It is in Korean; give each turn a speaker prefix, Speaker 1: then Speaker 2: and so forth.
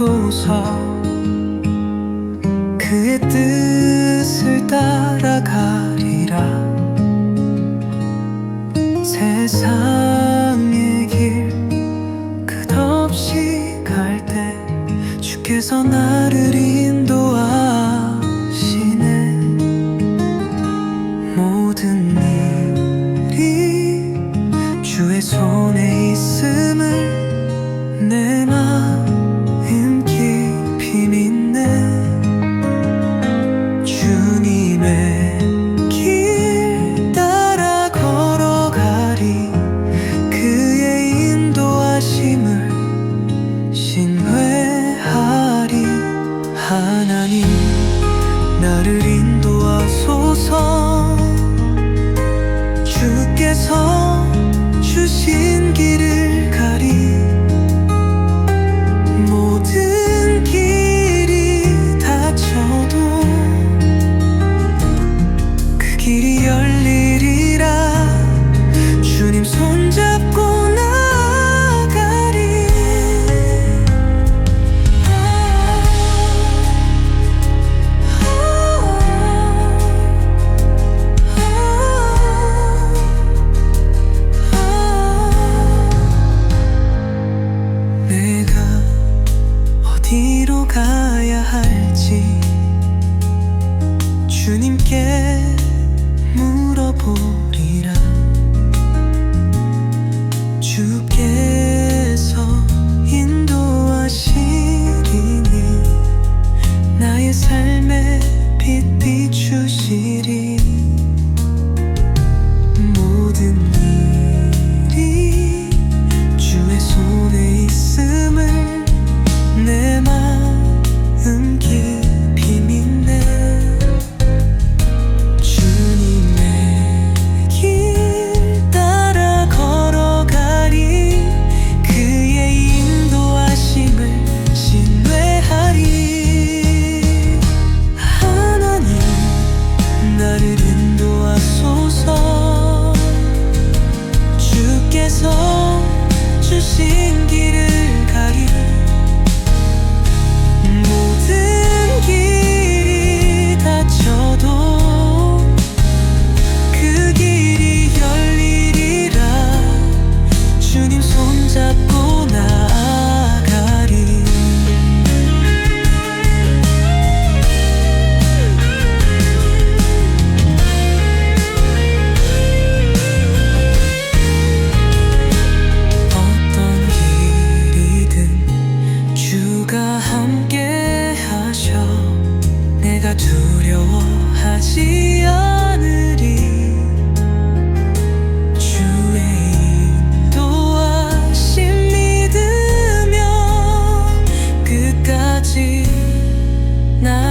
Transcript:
Speaker 1: 멈춰서. 그의 뜻을 따라가리라. 세상의 길 끝없이 갈 때 주께서 나를 인도하시네. 모든 일이 주의 손에 별일이라 주님 손잡고 나가리. 내가 어디로 가야 할지 주님께 in 함께 하셔. 내가 두려워하지 않으리. 주의 인도하심 믿으며 끝까지 나